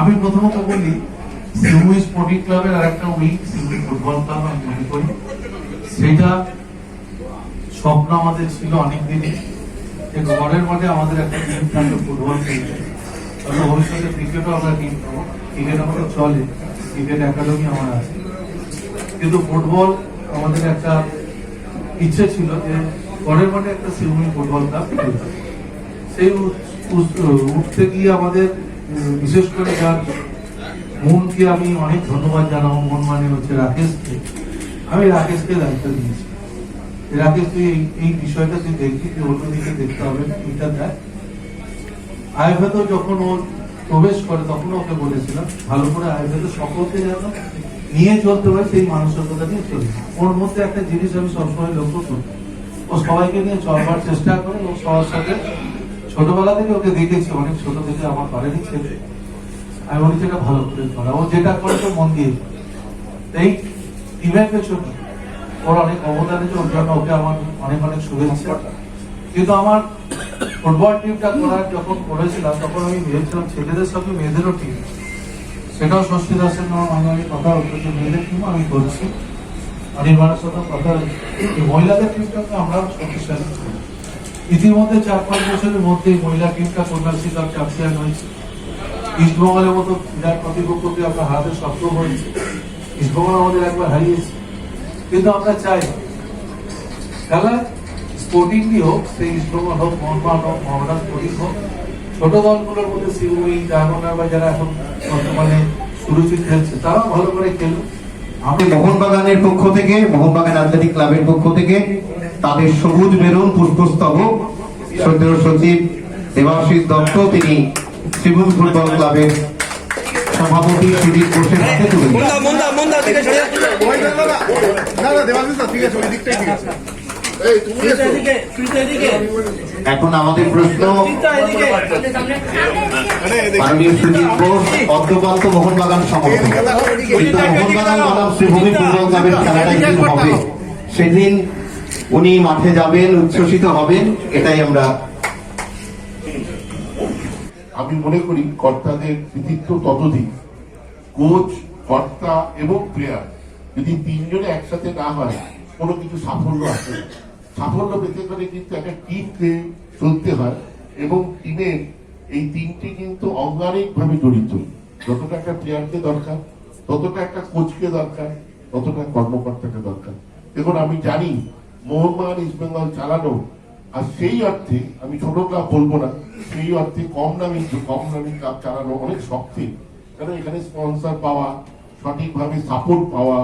আমি প্রথমত বলি সিউই স্পোর্টিং ক্লাবের আর একটা সিউই ফুটবল ক্লাব, আমি মনে করি। সেটা স্বপ্ন আমাদের ছিল অনেক দিনই যে ঘরের মাঠে আমাদের একটা টিম থাকবে, ফুটবল তবে ভবিষ্যতে ক্রিকেটও আমরা টিম পাবো ক্রিকেট আমাদের চলে, ক্রিকেট একাডেমি আমার আছে। কিন্তু ফুটবল আমাদের একটা ইচ্ছে ছিল যে ঘরের মাঠে একটা সিউমি ফুটবল ক্লাব সেই উঠতে গিয়ে আমাদের বিশেষ করে যার মনকে আমি অনেক ধন্যবাদ জানাব, মন মানে হচ্ছে রাকেশকে। আমি রাকেশকে দায়িত্ব দিয়েছি। রাকেশ তুই এই বিষয়টা তুই দেখবি, তুই অন্যদিকে দেখতে হবে, এটা দেখ। আয়ুর্বেদ যখন ও প্রবেশ করে, তখন ওকে বলেছিলাম, ভালো করে আয়ুর্বেদ সকলকে যেন নিয়ে চলতে হয় সেই মানসিকতা নিয়ে চলবে ওর মধ্যে একটা জিনিস আমি সবসময় লক্ষ্য করি। ও সবাইকে নিয়ে চলবার চেষ্টা করে, ও সবার সাথে ছোটবেলা থেকে ওকে দেখেছি, অনেক ছোট থেকে আমার বাড়িরই ছেলে। আমি বলি যেটা ভালো করে ও যেটা করে তো মন দিয়ে টিমের পেছনে ওর অনেক অবদান আছে ওর জন্য ওকে আমার অনেক অনেক শুভেচ্ছা। কিন্তু আমার ফুটবল টিমটা করার যখন করেছিলাম, তখন আমি ভেবেছিলাম ছেলেদের সঙ্গে মেয়েদেরও টিম সেটাও ষষ্ঠী দাসের নাম আমি আমি কথা যে মেয়েদের টিম আমি করছি। অনির্বাণের সাথে কথা। মহিলাদের টিমটাকে আমরা শক্তিশালী করি। ইতিমধ্যে চার পাঁচ বছরের মধ্যে মহিলা টিমটা কন্যাশ্রী কাপ চ্যাম্পিয়ন হয়েছে ইস্টবেঙ্গলের মতো বিরাট প্রতিপক্ষকে আমরা হাতে সক্ষম হয়েছে। ইস্টবেঙ্গল আমাদের একবার হারিয়েছে। কিন্তু আমরা চাই খেলা স্পোর্টিংই হোক, সেই ইস্টবেঙ্গল হোক মোহনবাগান হোক মোহামেডান স্পোর্টিং হোক, ছোট দলগুলোর মধ্যে সিউই ডায়মন্ডার বা যারা এখন বর্তমানে সুরুচি খেলছে, তারাও ভালো করে খেলুক। আমি মোহনবাগানের পক্ষ থেকে মোহনবাগান অ্যাথলেটিক ক্লাবের পক্ষ থেকে তাদের সবুজ মেরুন পুষ্পস্তবক সদ্য সচিব দেবাশিস দত্ত তিনি ত্রিভুজ ফুটবল ক্লাবের সভাপতি সুদীপ ঘোষের হাতে তুলে এখন আমাদের প্রশ্ন। মাননীয় ঘোষ মোহনবাগান সমর্থক কিন্তু মোহনবাগান বনাম শ্রীভূমি ফুটবল ক্লাবের খেলাটা একদিন হবে। সেদিন উনি মাঠে যাবেন উচ্ছ্বসিত হবেন এটাই আমরা আমি মনে করি কর্তাদের কৃতিত্ব ততদিন কোচ কর্তা এবং প্লেয়ার যদি তিনজনে একসাথে না হয় কোনো কিছু সাফল্য আসে না। সাফল্য পেতে গেলে কিন্তু একটা টিমকে চলতে হয় এবং টিমের এই তিনটি কিন্তু অঙ্গানিক ভাবে জড়িত। যতটা একটা প্লেয়ারকে দরকার, ততটা একটা কোচকে দরকার, ততটা কর্মকর্তাকে দরকার। দেখুন, আমি জানি মোহনবাগান ইস্ট বেঙ্গল চালানো, আর সেই অর্থে আমি ছোট ক্লাব বলব না, সেই অর্থে কম দামি কম দামি ক্লাব চালানো অনেক শক্তি। কারণ এখানে স্পন্সর পাওয়া, সঠিকভাবে সাপোর্ট পাওয়া,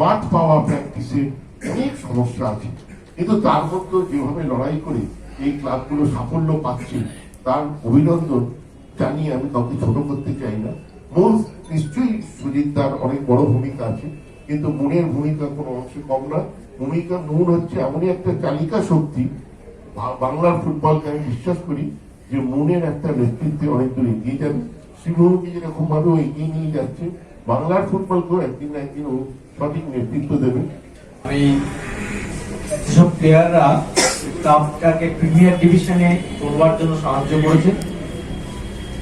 মাঠ পাওয়া প্র্যাকটিসে অনেক সমস্যা আছে। কিন্তু তার মধ্যে যেভাবে লড়াই করে এই ক্লাবগুলো সাফল্য পাচ্ছে, তার অভিনন্দন জানিয়ে আমি কাউকে ছোট করতে চাই না। মূল নিশ্চয়ই সুজিত তার অনেক বড় ভূমিকা আছে, কিন্তু মনের ভূমিকা কোনো অংশে কম না। ভূমিকা নুন হচ্ছে এমনই একটা চালিকা শক্তি। বাংলার ফুটবলকে আমি বিশ্বাস করি যে মনের একটা নেতৃত্বে অনেক দূর এগিয়ে যাবে। শ্রীভূমিকে যেরকম ভাবে ও এগিয়ে নিয়ে যাচ্ছে। বাংলার ফুটবলকেও একদিন না একদিন ও সঠিক নেতৃত্ব দেবে। আমি প্লেয়াররা ক্লাবটাকে প্রিমিয়ার ডিভিশনে তোলবার জন্য সাহায্য করেছে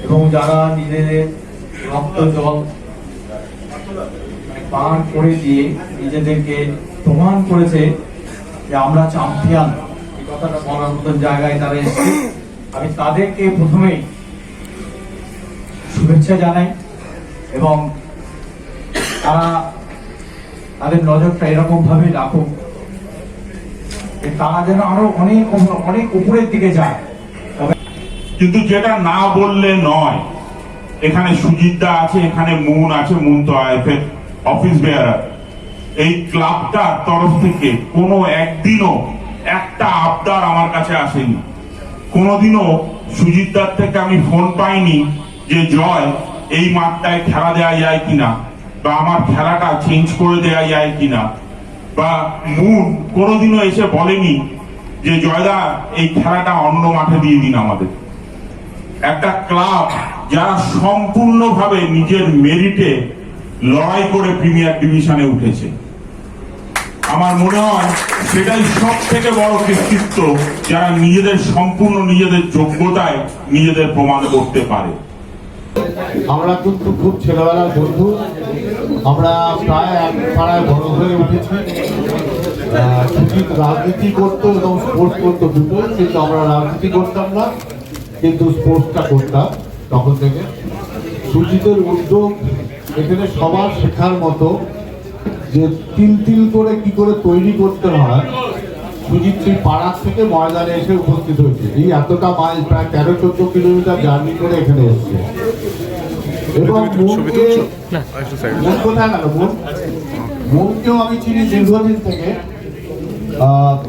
এবং যারা নিজেদের রক্ত জল পার করে দিয়ে নিজেদেরকে প্রমাণ করেছে যে আমরা চ্যাম্পিয়ন এই কথাটা বলার মতন জায়গায় তারা এসেছে। আমি তাদেরকে প্রথমেই শুভেচ্ছা জানাই এবং তারা তাদের নজরটা এরকম ভাবে রাখুক। তারা যেন আরও অনেক অনেক উপরের দিকে যায়। কিন্তু যেটা না বললে নয়, এখানে সুজিতদা আছে, এখানে মুন আছে, মুন তো আইএফএ অফিস বেয়ারার এই ক্লাবটার তরফ থেকে কোনো একদিনও একটা আবদার আমার কাছে আসেনি। কোনোদিনও সুজিতদার থেকে আমি ফোন পাইনি যে, জয়, এই মাঠটায় খেলা দেওয়া যায় কিনা? বা আমার খেলাটা চেঞ্জ করে দেওয়া যায় কিনা? বা মুন কোনোদিনও এসে বলেনি যে, জয়দা, এই খেলাটা অন্য মাঠে দিয়ে দিন আমাদের। একটা ক্লাব যারা সম্পূর্ণভাবে নিজের মেরিটে লড়াই করে প্রিমিয়ার ডিভিশনে উঠেছে। আমার মনে হয় সেটাই সব থেকে বড় কৃতিত্ব যারা নিজেদের সম্পূর্ণ নিজেদের যোগ্যতায় নিজেদের প্রমাণ করতে পারে। আমরা কিন্তু খুব ছেলেবেলার বন্ধু। আমরা প্রায় এক পাড়ায় বড় হয়ে উঠেছি। রাজনীতি করতো এবং স্পোর্টস করতো দুটো কিন্তু আমরা রাজনীতি করতাম না, কিন্তু স্পোর্টসটা করতাম তখন থেকে। সুজিতের উদ্যোগ এখানে সবার শেখার মতো যে তিল তিল করে কি করে তৈরি করতে হয়, সুজিত সেই পাড়ার থেকে ময়দানে এসে উপস্থিত হয়েছে। এই এতটা মাইল, প্রায় তেরো চোদ্দ কিলোমিটার জার্নি করে এখানে এসছে। এবং মনকে কোথায় গেল? মনকেও আমি চিনি দীর্ঘদিন থেকে।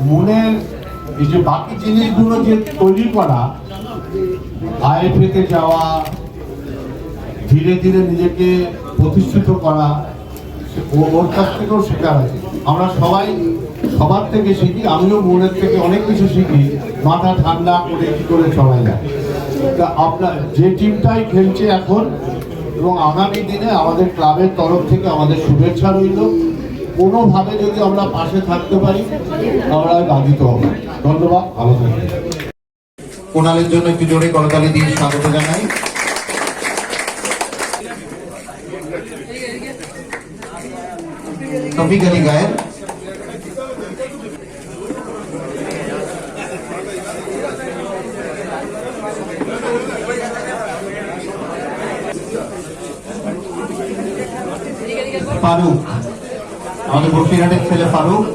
মনের এই যে বাকি জিনিসগুলো যে তৈরি করা আইএফএতে যাওয়া ধীরে ধীরে নিজেকে প্রতিষ্ঠিত করা ও- ওর কাছ থেকেও শেখার আছে আমরা সবাই সবার থেকে শিখি আমিও মনের থেকে অনেক কিছু শিখি মাথা ঠান্ডা করে কি করে চলা যায়। তা আপনার যে টিমটাই খেলছে এখন এবং আগামী দিনে আমাদের ক্লাবের তরফ থেকে আমাদের শুভেচ্ছা রইল। কোনোভাবে যদি আমরা পাশে থাকতে পারি, আমরা বাধিত হব। ধন্যবাদ, ভালো থাকবেন। কোনালের জন্য একটু জোরে করতালি দিয়ে স্বাগত জানাই। টপিক আলী গায়ের ফারুক। আমাদের বসিরহাটের ছেলে ফারুক।